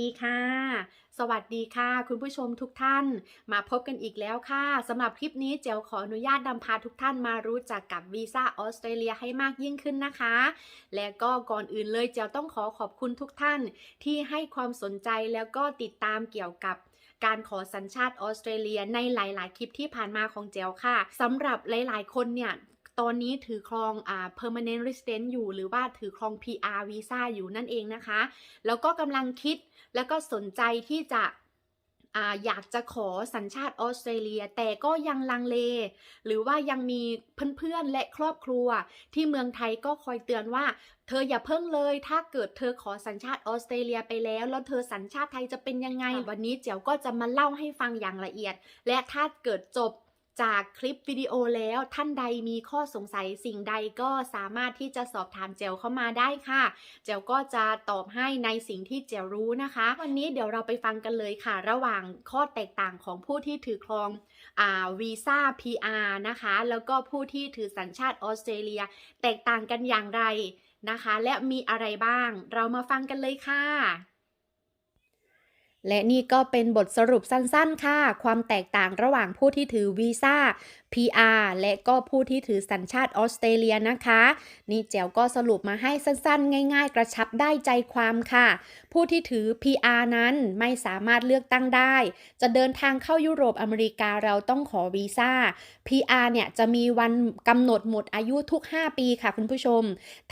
ดีค่ะ สวัสดีค่ะ คุณผู้ชมทุกท่าน มาพบกันอีกแล้วค่ะสำหรับคลิปนี้เจ๋วขออนุญาตนำพาทุกท่านมารู้จักกับวีซ่าออสเตรเลียให้มากยิ่งขึ้นนะคะ และก็ก่อนอื่นเลยเจ๋วต้องขอขอบคุณทุกท่านที่ให้ความสนใจแล้วก็ติดตามเกี่ยวกับการขอสัญชาติออสเตรเลียในหลาย ๆ คลิปที่ผ่านมาของเจลค่ะสำหรับหลาย ๆ คนเนี่ย ตอนนี้ถือครองอ่า permanent resident อยู่ หรือว่าถือครอง PR visa อยู่นั่นเองนะคะ แล้วก็กำลังคิดแล้วก็สนใจที่จะอ่าอยากจะขอสัญชาติออสเตรเลีย แต่ก็ยังลังเล หรือว่ายังมีเพื่อนๆและครอบครัว ที่เมืองไทยก็คอยเตือนว่า เธออย่าเพิ่งเลย ถ้าเกิดเธอขอสัญชาติออสเตรเลียไปแล้ว แล้วเธอสัญชาติไทยจะเป็นยังไง วันนี้เจ๋วก็จะมาเล่าให้ฟังอย่างละเอียด และถ้าเกิดจบ จากคลิปวิดีโอแล้วท่านใดมีข้อสงสัยสิ่งใดก็สามารถที่จะสอบถามเจลเข้ามาได้ค่ะ เจลก็จะตอบให้ในสิ่งที่เจลรู้นะคะ วันนี้เดี๋ยวเราไปฟังกันเลยค่ะ ระหว่างข้อแตกต่างของผู้ที่ถือครองอวีซ่า PR นะคะ แล้วก็ผู้ที่ถือสัญชาติออสเตรเลีย แตกต่างกันอย่างไรนะคะ และมีอะไรบ้าง เรามาฟังกันเลยค่ะ และนี่ก็เป็นบทสรุปสั้นๆ ค่ะ ความแตกต่างระหว่างผู้ที่ถือวีซ่า PR และก็ผู้ที่ถือสัญชาติออสเตรเลียนะคะ นี่แจวก็สรุปมาให้สั้นๆ ง่าย ๆ กระชับได้ใจความค่ะ ผู้ที่ถือ PR นั้นไม่สามารถเลือกตั้งได้ จะเดินทางเข้ายุโรปอเมริกาเราต้องขอวีซ่า PR เนี่ยจะมีวันกำหนดหมดอายุทุก 5 ปีค่ะคุณผู้ชม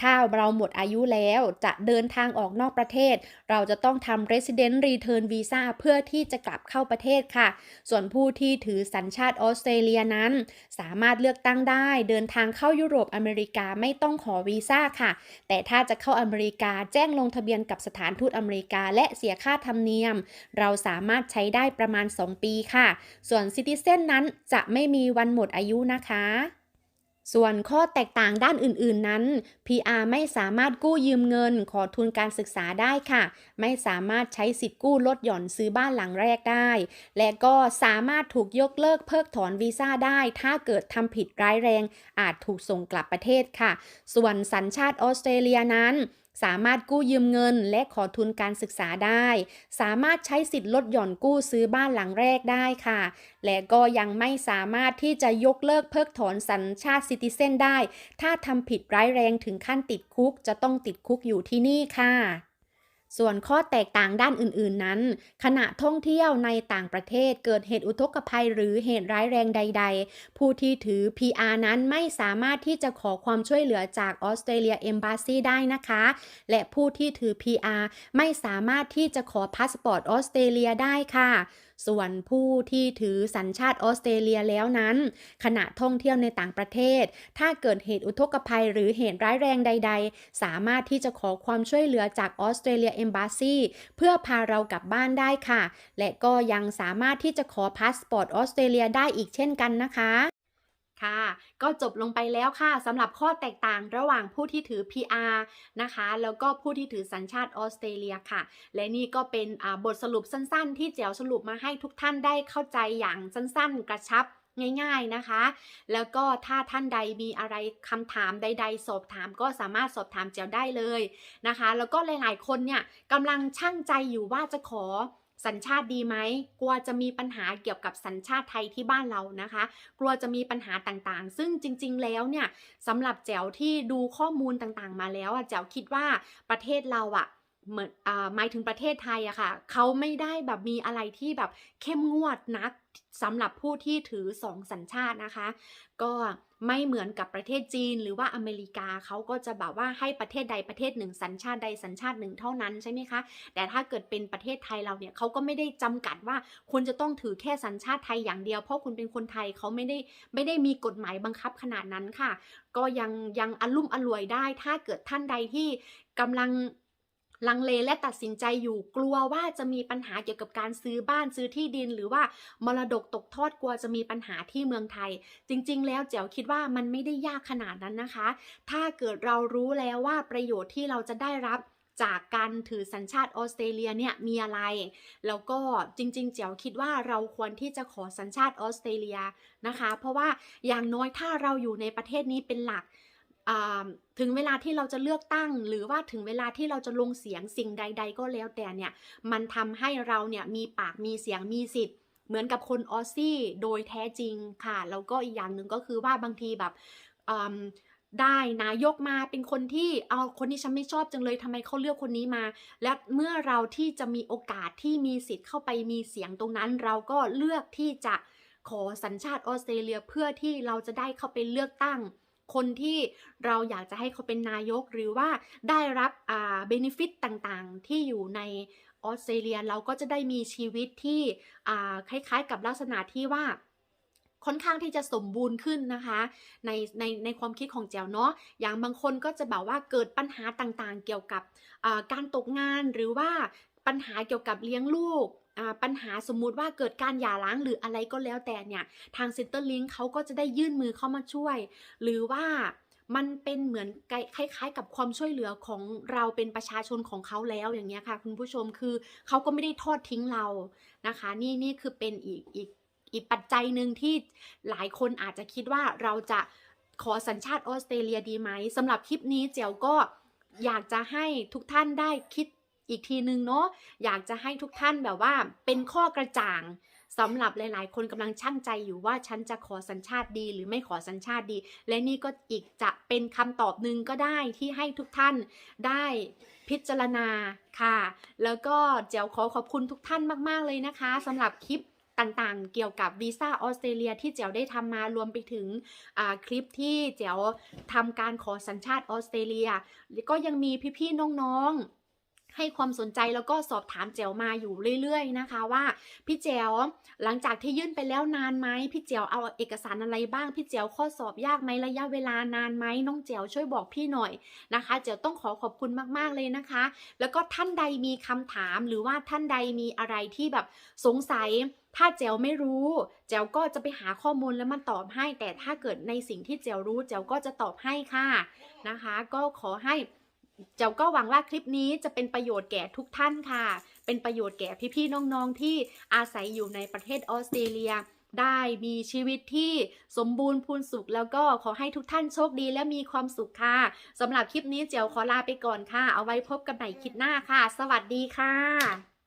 ถ้าเราหมดอายุแล้วจะเดินทางออกนอกประเทศ เราจะต้องทำ resident return visa เพื่อที่จะกลับเข้าประเทศค่ะ ส่วนผู้ที่ถือสัญชาติออสเตรเลียนั้น สามารถเลือกตั้งได้เดินทางเข้ายุโรปอเมริกาไม่ต้องขอวีซ่าค่ะ แต่ถ้าจะเข้าอเมริกาแจ้งลงทะเบียนกับสถานทูตอเมริกา และเสียค่าธรรมเนียม เราสามารถใช้ได้ประมาณ 2 ปีค่ะ ส่วนซิติเซนนั้นจะไม่มีวันหมดอายุนะคะ ส่วนข้อแตกต่างด้านอื่นๆนั้น PR ไม่สามารถกู้ยืมเงิน ขอทุนการศึกษาได้ค่ะ ไม่สามารถใช้สิทธิ์กู้ลดหย่อนซื้อบ้านหลังแรกได้ และก็สามารถถูกยกเลิกเพิกถอนวีซ่าได้ ถ้าเกิดทำผิดร้ายแรง อาจถูกส่งกลับประเทศค่ะ ส่วนสัญชาติออสเตรเลียนั้น สามารถกู้ยืมเงินและขอทุนการศึกษาได้ สามารถใช้สิทธิ์ลดหย่อนกู้ซื้อบ้านหลังแรกได้ค่ะ และก็ยังไม่สามารถที่จะยกเลิกเพิกถอนสัญชาติซิติเซนได้ ถ้าทำผิดร้ายแรงถึงขั้นติดคุกจะต้องติดคุกอยู่ที่นี่ค่ะ ส่วนข้อแตกต่างด้านอื่นๆนั้น ขณะท่องเที่ยวในต่างประเทศเกิดเหตุอุทกภัยหรือเหตุร้ายแรงใด ๆ ผู้ที่ถือ PR นั้นไม่สามารถที่จะขอความช่วยเหลือจากออสเตรเลียเอมบ s ซีได้นะคะ และผู้ที่ถือ PR ไม่สามารถที่จะขอพาสปอร์ตออสเตรเลียได้ค่ะ ส่วนผู้ที่ถือสัญชาติออสเตรเลียแล้วนั้น ขณะท่องเที่ยวในต่างประเทศ ถ้าเกิดเหตุอุทกภัยหรือเหตุร้ายแรงใด ๆ สามารถที่จะขอความช่วยเหลือจากออสเตรเลียเอมบาซีเพื่อพาเรากลับบ้านได้ค่ะ และก็ยังสามารถที่จะขอพาสปอร์ตออสเตรเลียได้อีกเช่นกันนะคะ ค่ะ ก็จบลงไปแล้วค่ะสำหรับข้อแตกต่างระหว่างผู้ที่ถือ PR นะคะ แล้วก็ผู้ที่ถือสัญชาติออสเตรเลียค่ะ และนี่ก็เป็นบทสรุปสั้นๆ ที่แจ๋วสรุปมาให้ทุกท่านได้เข้าใจอย่างสั้นๆ กระชับง่ายๆนะคะ แล้วก็ถ้าท่านใดมีอะไรคำถามใด ๆ สอบถามก็สามารถสอบถามแจ๋วได้เลยนะคะ แล้วก็หลายๆคนเนี่ยกำลังช่างใจอยู่ว่าจะขอ สัญชาติดีไหมกลัวจะมีปัญหาเกี่ยวกับสัญชาติไทยที่บ้านเรานะคะ กลัวจะมีปัญหาต่างๆ ซึ่งจริง ๆ แล้วเนี่ยสำหรับแจ๋วที่ดูข้อมูลต่างๆ มาแล้วอะแจ๋วคิดว่าประเทศเราอะ เหมือนหมายถึงประเทศไทยอะค่ะเขาไม่ได้แบบมีอะไรที่แบบเข้มงวดนักสำหรับผู้ที่ถือสองสัญชาตินะคะ ก็ไม่เหมือนกับประเทศจีนหรือว่าอเมริกาเขาก็จะแบบว่าให้ประเทศใดประเทศหนึ่งสัญชาติใดสัญชาติหนึ่งเท่านั้นใช่ไหมคะ แต่ถ้าเกิดเป็นประเทศไทยเราเนี่ยเขาก็ไม่ได้จำกัดว่าคุณจะต้องถือแค่สัญชาติไทยอย่างเดียว เพราะคุณเป็นคนไทยเขาไม่ได้ไม่ได้มีกฎหมายบังคับขนาดนั้นค่ะ ก็ยังยังอลุ่มอล่วยได้ ถ้าเกิดท่านใดที่กำลัง ลังเลและตัดสินใจอยู่กลัวว่าจะมีปัญหาเกี่ยวกับการซื้อบ้านซื้อที่ดิน หรือว่ามรดกตกทอดกลัวจะมีปัญหาที่เมืองไทย จริง ๆ แล้วแจ๋วคิดว่ามันไม่ได้ยากขนาดนั้นนะคะ ถ้าเกิดเรารู้แล้วว่าประโยชน์ที่เราจะได้รับจากการถือสัญชาติออสเตรเลียเนี่ยมีอะไร แล้วก็จริงๆ เจ๋วคิดว่าเราควรที่จะขอสัญชาติออสเตรเลียนะคะ เพราะว่าอย่างน้อยถ้าเราอยู่ในประเทศนี้เป็นหลัก ถึงเวลาที่เราจะเลือกตั้ง หรือว่าถึงเวลาที่เราจะลงเสียงสิ่งใด ๆ ก็แล้วแต่เนี่ยมันทำให้เราเนี่ยมีปากมีเสียงมีสิทธิ์เหมือนกับคนออสซี่โดยแท้จริงค่ะแล้วก็อีกอย่างหนึ่งก็คือว่าบางทีแบบได้นายกมาเป็นคนที่เอาคนที่ฉันไม่ชอบจังเลยทำไมเขาเลือกคนนี้มา และเมื่อเราที่จะมีโอกาสที่มีสิทธิ์เข้าไปมีเสียงตรงนั้น เราก็เลือกที่จะขอสัญชาติออสเตรเลียเพื่อที่เราจะได้เข้าไปเลือกตั้ง คนที่เราอยากจะให้เขาเป็นนายกหรือว่าได้รับอ่าเบนฟิตต่างๆ ที่อยู่ในออสเตรเลียเราก็จะได้มีชีวิตที่อ่าคล้ายๆ กับลักษณะที่ว่าค่อนข้างที่จะสมบูรณ์ขึ้นนะคะ ในในในความคิดของแจวเนาะอย่างบางคนก็จะแบบว่าเกิดปัญหาต่างๆ เกี่ยวกับการตกงานหรือว่าปัญหาเกี่ยวกับเลี้ยงลูก ปัญหาสมมุติว่าเกิดการหย่าร้างหรืออะไรก็แล้วแต่เนี่ย ทางเซ็นเตอร์ลิงเขาก็จะได้ยื่นมือเข้ามาช่วย หรือว่ามันเป็นเหมือนคล้ายๆ กับความช่วยเหลือของเราเป็นประชาชนของเขาแล้วอย่างเงี้ยค่ะ คุณผู้ชมคือเขาก็ไม่ได้ทอดทิ้งเรานะคะ นี่นี่คือเป็นอีกอีกอีกปัจจัยหนึ่งที่หลายคนอาจจะคิดว่าเราจะขอสัญชาติออสเตรเลียดีไหมสำหรับคลิปนี้เจียวก็อยากจะให้ทุกท่านได้คิด อีกทีนึงเนาะอยากจะให้ทุกท่านแบบว่าเป็นข้อกระจ่างสำหรับหลาย ๆ คนกำลังช่างใจอยู่ว่าฉันจะขอสัญชาติดีหรือไม่ขอสัญชาติดี และนี่ก็อีกจะเป็นคำตอบหนึ่งก็ได้ที่ให้ทุกท่านได้พิจารณาค่ะ แล้วก็เจียวขอขอบคุณทุกท่านมาก ๆ เลยนะคะสำหรับคลิปต่างๆ เกี่ยวกับวีซ่าออสเตรเลียที่เจียวได้ทำมารวมไปถึงคลิปที่เจียวทำการขอสัญชาติออสเตรเลีย ก็ยังมีพี่ ๆ น้อง ๆ ให้ความสนใจแล้วก็สอบถามแจวมาอยู่เรื่อยๆนะคะว่า พี่แจวหลังจากที่ยื่นไปแล้วนานไหมพี่แจวเอาเอกสารอะไรบ้างพี่แจวข้อสอบยากไหมระยะเวลานานไหมน้องแจวช่วยบอกพี่หน่อยนะคะแจวต้องขอขอบคุณมากๆเลยนะคะ แล้วก็ท่านใดมีคำถามหรือว่าท่านใดมีอะไรที่แบบสงสัยถ้าแจวไม่รู้แจวก็จะไปหาข้อมูลแล้วมาตอบให้ แต่ถ้าเกิดในสิ่งที่แจวรู้แจวก็จะตอบให้ค่ะนะคะ ก็ขอให้ เจ้าก็หวังว่าคลิปนี้จะเป็นประโยชน์แก่ทุกท่านค่ะ เป็นประโยชน์แก่พี่ๆน้องๆที่อาศัยอยู่ในประเทศออสเตรเลีย ได้มีชีวิตที่สมบูรณ์พูนสุขแล้วก็ขอให้ทุกท่านโชคดีและมีความสุขค่ะสำหรับคลิปนี้เจียวขอลาไปก่อนค่ะ เอาไว้พบกันใหม่คลิปหน้าค่ะ สวัสดีค่ะ